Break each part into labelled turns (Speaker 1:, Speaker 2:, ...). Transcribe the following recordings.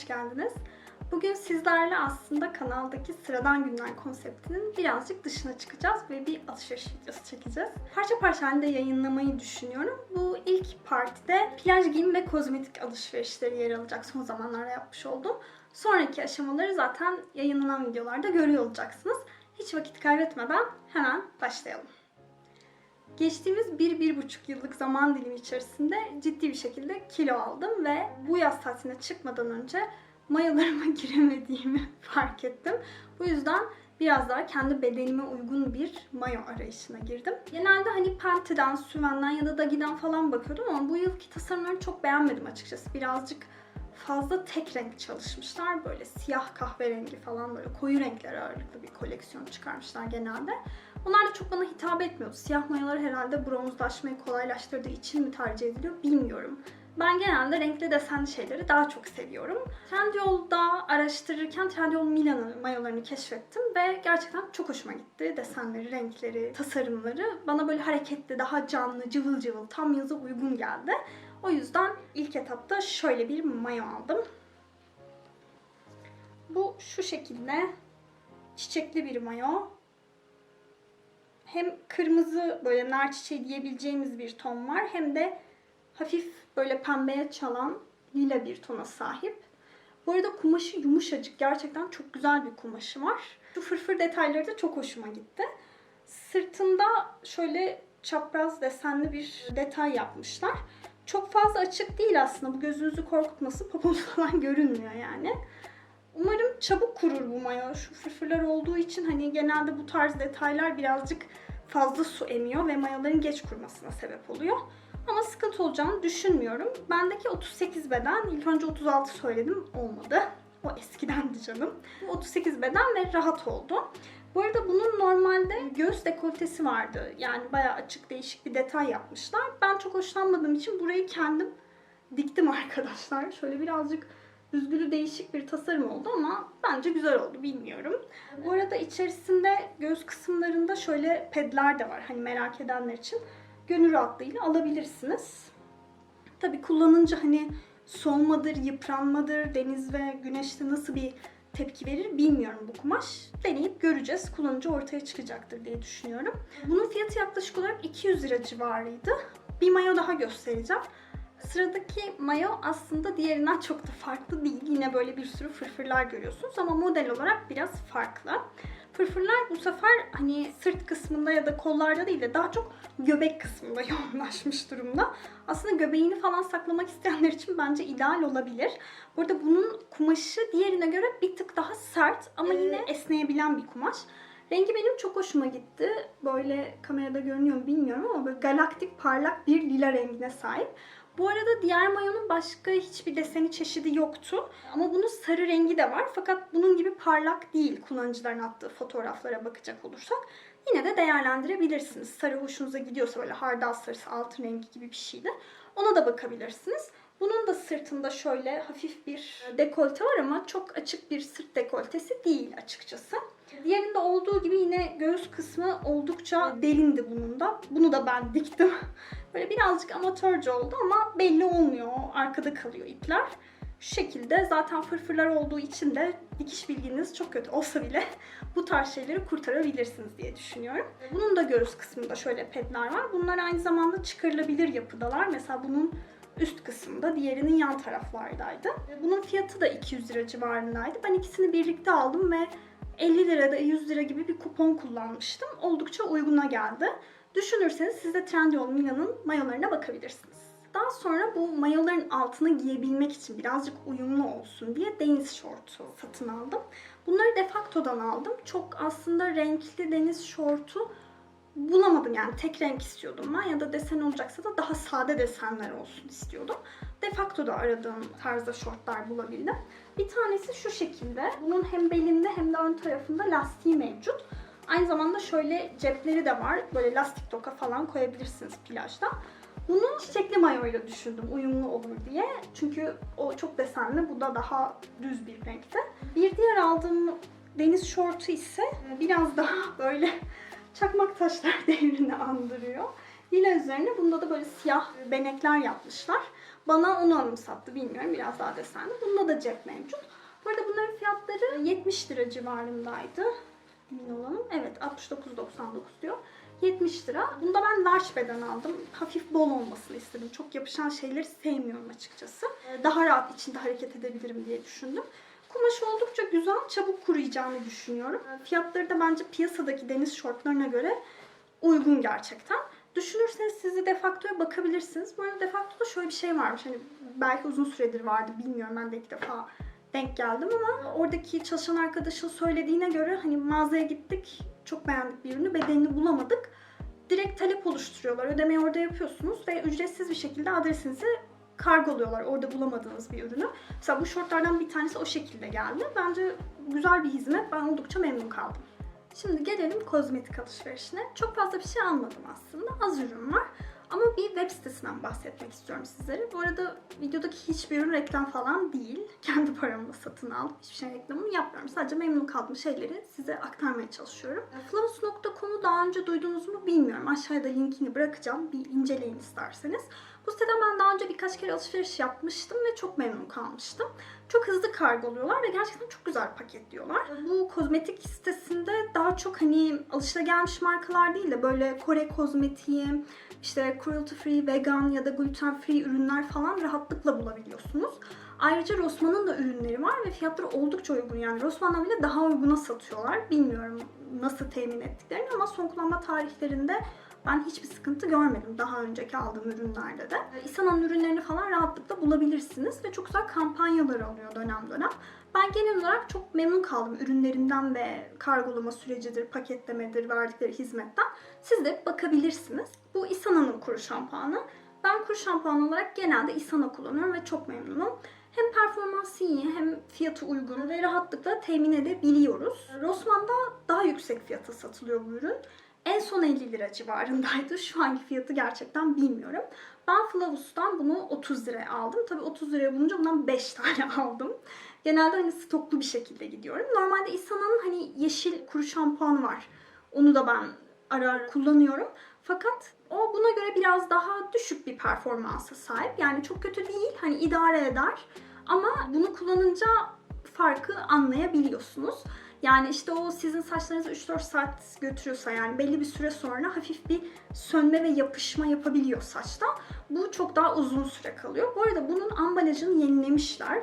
Speaker 1: geldiniz. Bugün sizlerle aslında kanaldaki sıradan günler konseptinin birazcık dışına çıkacağız ve bir alışveriş videosu çekeceğiz. Parça parça halinde yayınlamayı düşünüyorum. Bu ilk partide plaj giyim ve kozmetik alışverişleri yer alacak son zamanlarda yapmış oldum. Sonraki aşamaları zaten yayınlanan videolarda görüyor olacaksınız. Hiç vakit kaybetmeden hemen başlayalım. Geçtiğimiz 1-1,5 yıllık zaman dilimi içerisinde ciddi bir şekilde kilo aldım ve bu yaz tatiline çıkmadan önce mayalarıma giremediğimi fark ettim. Bu yüzden biraz daha kendi bedenime uygun bir mayo arayışına girdim. Genelde hani Penti'den, Süven'den ya da Dagi'den falan bakıyordum ama bu yılki tasarımlarını çok beğenmedim açıkçası. Birazcık fazla tek renk çalışmışlar. Böyle siyah kahverengi falan böyle koyu renkler ağırlıklı bir koleksiyon çıkarmışlar genelde. Onlar da çok bana hitap etmiyordu. Siyah mayalar herhalde bronzlaşmayı kolaylaştırdığı için mi tercih ediliyor bilmiyorum. Ben genelde renkli desenli şeyleri daha çok seviyorum. Trendyol'da araştırırken Trendyol Mila'nın mayolarını keşfettim ve gerçekten çok hoşuma gitti. Desenleri, renkleri, tasarımları bana böyle hareketli, daha canlı, cıvıl cıvıl, tam yaza uygun geldi. O yüzden ilk etapta şöyle bir mayo aldım. Bu şu şekilde çiçekli bir mayo. Hem kırmızı böyle nar çiçeği diyebileceğimiz bir ton var hem de hafif böyle pembeye çalan lila bir tona sahip. Bu arada kumaşı yumuşacık. Gerçekten çok güzel bir kumaşı var. Şu fırfır detayları da çok hoşuma gitti. Sırtında şöyle çapraz desenli bir detay yapmışlar. Çok fazla açık değil aslında. Bu gözünüzü korkutması popom falan görünmüyor yani. Umarım çabuk kurur bu mayo. Şu fırfırlar olduğu için hani genelde bu tarz detaylar birazcık fazla su emiyor ve mayoların geç kurumasına sebep oluyor. Ama sıkıntı olacağını düşünmüyorum. Bendeki 38 beden, ilk önce 36 söyledim, olmadı. O eskidendi canım. Bu 38 beden ve rahat oldu. Bu arada bunun normalde göğüs dekoltesi vardı. Yani bayağı açık değişik bir detay yapmışlar. Ben çok hoşlanmadığım için burayı kendim diktim arkadaşlar. Şöyle birazcık üzgülü değişik bir tasarım oldu ama bence güzel oldu bilmiyorum. Bu arada içerisinde göğüs kısımlarında şöyle pedler de var. Hani merak edenler için gönül rahatlığıyla alabilirsiniz. Tabi kullanınca hani soğumadır, yıpranmadır, deniz ve güneşte nasıl bir tepki verir bilmiyorum bu kumaş. Deneyip göreceğiz. Kullanınca ortaya çıkacaktır diye düşünüyorum. Bunun fiyatı yaklaşık olarak 200 lira civarıydı. Bir mayo daha göstereceğim. Sıradaki mayo aslında diğerinden çok da farklı değil. Yine böyle bir sürü fırfırlar görüyorsunuz ama model olarak biraz farklı. Fırfırlar bu sefer hani sırt kısmında ya da kollarda değil de daha çok göbek kısmında yoğunlaşmış durumda. Aslında göbeğini falan saklamak isteyenler için bence ideal olabilir. Burada bunun kumaşı diğerine göre bir tık daha sert ama yine esneyebilen bir kumaş. Rengi benim çok hoşuma gitti. Böyle kamerada görünüyor mu bilmiyorum ama böyle galaktik parlak bir lila rengine sahip. Bu arada diğer mayonun başka hiçbir deseni çeşidi yoktu. Ama bunun sarı rengi de var. Fakat bunun gibi parlak değil kullanıcıların attığı fotoğraflara bakacak olursak. Yine de değerlendirebilirsiniz. Sarı hoşunuza gidiyorsa böyle hardal sarısı altın rengi gibi bir şeydi. Ona da bakabilirsiniz. Bunun da sırtında şöyle hafif bir dekolte var ama çok açık bir sırt dekoltesi değil açıkçası. Diğerinde olduğu gibi yine göğüs kısmı oldukça derindi bunun da. Bunu da ben diktim. Böyle birazcık amatörce oldu ama belli olmuyor. Arkada kalıyor ipler. Şu şekilde zaten fırfırlar olduğu için de dikiş bilginiz çok kötü olsa bile bu tarz şeyleri kurtarabilirsiniz diye düşünüyorum. Bunun da göğüs kısmında şöyle pedler var. Bunlar aynı zamanda çıkarılabilir yapıdalar. Mesela bunun üst kısmında, diğerinin yan taraflardaydı. Bunun fiyatı da 200 lira civarındaydı. Ben ikisini birlikte aldım ve 50 lirada 100 lira gibi bir kupon kullanmıştım. Oldukça uyguna geldi. Düşünürseniz siz de Trendyol Mila'nın mayolarına bakabilirsiniz. Daha sonra bu mayoların altına giyebilmek için birazcık uyumlu olsun diye deniz şortu satın aldım. Bunları Defacto'dan aldım. Çok aslında renkli deniz şortu bulamadım yani tek renk istiyordum ben ya da desen olacaksa da daha sade desenler olsun istiyordum. Defacto'da aradığım tarzda şortlar bulabildim. Bir tanesi şu şekilde. Bunun hem belinde hem de ön tarafında lastiği mevcut. Aynı zamanda şöyle cepleri de var. Böyle lastik toka falan koyabilirsiniz plajda. Bunu çiçekli mayoyla düşündüm uyumlu olur diye. Çünkü o çok desenli, bu da daha düz bir renkte. Bir diğer aldığım deniz şortu ise biraz daha böyle çakmak taşlar devrini andırıyor. Lila üzerine bunda da böyle siyah benekler yapmışlar. Bana onu anımsattı bilmiyorum biraz daha desenli. Bunda da cep mevcut. Bu arada bunların fiyatları 70 lira civarındaydı. Emin olalım. Evet 69.99 diyor. 70 lira. Bunda ben large beden aldım. Hafif bol olmasını istedim. Çok yapışan şeyleri sevmiyorum açıkçası. Ee, Daha rahat içinde hareket edebilirim diye düşündüm. Kumaşı oldukça güzel, çabuk kuruyacağını düşünüyorum. Ee, Fiyatları da bence piyasadaki deniz şortlarına göre uygun gerçekten. Düşünürseniz sizi defaktoya bakabilirsiniz. Bu arada defaktoda şöyle bir şey varmış. Hani belki uzun süredir vardı bilmiyorum. Ben de ilk defa denk geldim ama oradaki çalışan arkadaşın söylediğine göre hani mağazaya gittik. Çok beğendik bir ürünü. Bedenini bulamadık. Direkt talep oluşturuyorlar. Ödemeyi orada yapıyorsunuz ve ücretsiz bir şekilde adresinizi kargoluyorlar orada bulamadığınız bir ürünü. Mesela bu şortlardan bir tanesi o şekilde geldi. Bence güzel bir hizmet. Ben oldukça memnun kaldım. Şimdi gelelim kozmetik alışverişine. Çok fazla bir şey almadım aslında. Az ürün var. Ama bir web sitesinden bahsetmek istiyorum sizlere. Bu arada videodaki hiçbir ürün reklam falan değil. Kendi paramla satın aldım. Hiçbir şey reklamını yapmıyorum. Sadece memnun kaldığım şeyleri size aktarmaya çalışıyorum. Flavus.com'u daha önce duydunuz mu bilmiyorum. Aşağıda linkini bırakacağım. Bir inceleyin isterseniz. Bu siteden ben daha önce birkaç kere alışveriş yapmıştım ve çok memnun kalmıştım. Çok hızlı kargoluyorlar ve gerçekten çok güzel paketliyorlar. Bu kozmetik sitesinde daha çok hani alışılagelmiş markalar değil de böyle Kore kozmetiği, işte cruelty free, vegan ya da gluten free ürünler falan rahatlıkla bulabiliyorsunuz. Ayrıca Rossmann'ın da ürünleri var ve fiyatları oldukça uygun. Yani Rossmann'dan bile daha uyguna satıyorlar. Bilmiyorum nasıl temin ettiklerini ama son kullanma tarihlerinde ben hiçbir sıkıntı görmedim daha önceki aldığım ürünlerde de. İsana'nın ürünlerini falan rahatlıkla bulabilirsiniz ve çok güzel kampanyalar alıyor dönem dönem. Ben genel olarak çok memnun kaldım ürünlerinden ve kargolama sürecidir, paketlemedir, verdikleri hizmetten. Siz de bakabilirsiniz. Bu Isana'nın kuru şampuanı. Ben kuru şampuan olarak genelde Isana kullanıyorum ve çok memnunum. Hem performansı iyi hem fiyatı uygun ve rahatlıkla temin edebiliyoruz. Rossmann'da daha yüksek fiyata satılıyor bu ürün. En son 50 lira civarındaydı. Şu anki fiyatı gerçekten bilmiyorum. Ben Flavus'tan bunu 30 liraya aldım. Tabii 30 liraya bulunca bundan 5 tane aldım. Genelde hani stoklu bir şekilde gidiyorum. Normalde Isana'nın hani yeşil kuru şampuanı var. Onu da ben ara ara kullanıyorum. Fakat o buna göre biraz daha düşük bir performansa sahip. Yani çok kötü değil. Hani idare eder. Ama bunu kullanınca farkı anlayabiliyorsunuz. Yani işte o sizin saçlarınızı 3-4 saat götürüyorsa yani belli bir süre sonra hafif bir sönme ve yapışma yapabiliyor saçta. Bu çok daha uzun süre kalıyor. Bu arada bunun ambalajını yenilemişler.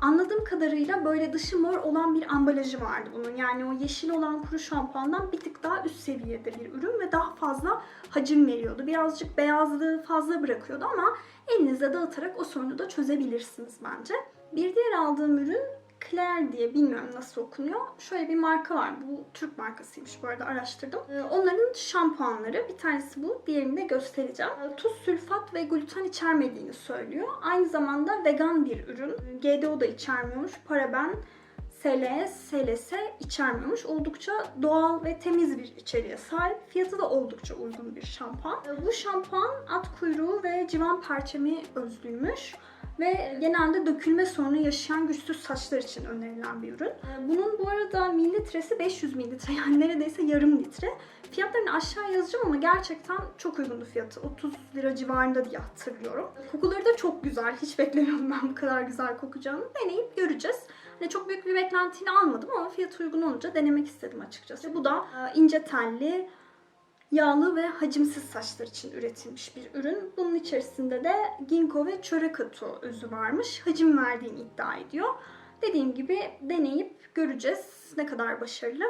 Speaker 1: Anladığım kadarıyla böyle dışı mor olan bir ambalajı vardı bunun. Yani o yeşil olan kuru şampuandan bir tık daha üst seviyede bir ürün ve daha fazla hacim veriyordu. Birazcık beyazlığı fazla bırakıyordu ama elinizde dağıtarak o sorunu da çözebilirsiniz bence. Bir diğer aldığım ürün Claire diye bilmiyorum nasıl okunuyor. Şöyle bir marka var. Bu Türk markasıymış bu arada araştırdım. Ee, Onların şampuanları. Bir tanesi bu. Diğerini de göstereceğim. Ee, Tuz, sülfat ve gluten içermediğini söylüyor. Aynı zamanda vegan bir ürün. GDO da içermiyormuş. Paraben, SLS, SLS içermiyormuş. Oldukça doğal ve temiz bir içeriğe sahip. Fiyatı da oldukça uygun bir şampuan. Ee, Bu şampuan at kuyruğu ve civan perçemi özlüymüş ve genelde dökülme sorunu yaşayan güçsüz saçlar için önerilen bir ürün. Ee, Bunun bu arada mililitresi 500 mililitre yani neredeyse yarım litre. Fiyatlarını aşağı yazacağım ama gerçekten çok uygundu fiyatı. 30 lira civarında diye hatırlıyorum. Kokuları da çok güzel. Hiç beklemiyordum ben bu kadar güzel kokacağını. Deneyip göreceğiz. Hani çok büyük bir beklentiyle almadım ama fiyatı uygun olunca denemek istedim açıkçası. Bu da e, ince telli, yağlı ve hacimsiz saçlar için üretilmiş bir ürün. Bunun içerisinde de ginkgo ve çörek otu özü varmış. Hacim verdiğini iddia ediyor. Dediğim gibi deneyip göreceğiz ne kadar başarılı.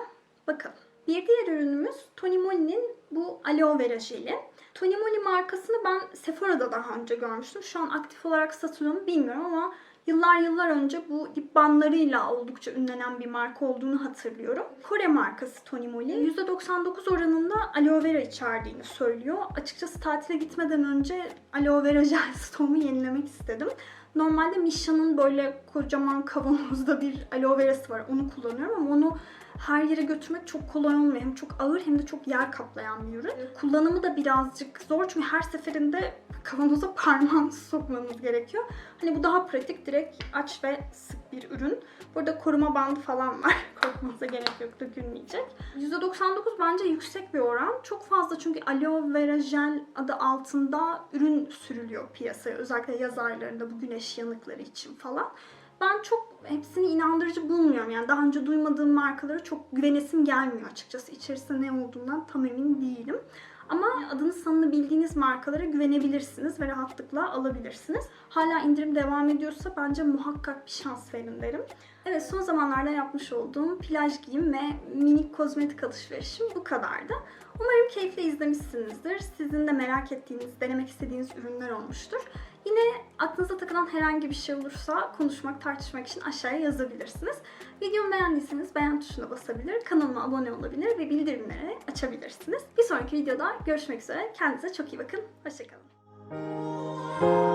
Speaker 1: Bakalım. Bir diğer ürünümüz Tony Moly'nin bu aloe vera jeli. Tony Moly markasını ben Sephora'da daha önce görmüştüm. Şu an aktif olarak satılıyor mu bilmiyorum ama yıllar yıllar önce bu dip banlarıyla oldukça ünlenen bir marka olduğunu hatırlıyorum. Kore markası Tony Moly. %99 oranında aloe vera içerdiğini söylüyor. Açıkçası tatile gitmeden önce aloe vera jel stoğumu yenilemek istedim. Normalde Misha'nın böyle kocaman kavanozda bir aloe verası var. Onu kullanıyorum ama onu her yere götürmek çok kolay olmuyor. Hem çok ağır hem de çok yer kaplayan bir ürün. Kullanımı da birazcık zor çünkü her seferinde kavanoza parmağınızı sokmanız gerekiyor. Hani bu daha pratik. Direkt aç ve sık bir ürün. Burada koruma bandı falan var. Korkmanıza gerek yok. Dökülmeyecek. %99 bence yüksek bir oran. Çok fazla çünkü aloe vera jel adı altında ürün sürülüyor piyasaya. Özellikle yaz aylarında bu güneş yanıkları için falan. Ben çok hepsini inandırıcı bulmuyorum. Yani daha önce duymadığım markalara çok güvenesim gelmiyor açıkçası. İçerisinde ne olduğundan tam emin değilim. Ama adını sanını bildiğiniz markalara güvenebilirsiniz ve rahatlıkla alabilirsiniz. Hala indirim devam ediyorsa bence muhakkak bir şans verin derim. Evet son zamanlarda yapmış olduğum plaj giyim ve minik kozmetik alışverişim bu kadardı. Umarım keyifle izlemişsinizdir. Sizin de merak ettiğiniz, denemek istediğiniz ürünler olmuştur. Yine aklınıza takılan herhangi bir şey olursa konuşmak, tartışmak için aşağıya yazabilirsiniz. Videomu beğendiyseniz beğen tuşuna basabilir, kanalıma abone olabilir ve bildirimleri açabilirsiniz. Bir sonraki videoda görüşmek üzere. Kendinize çok iyi bakın. Hoşçakalın.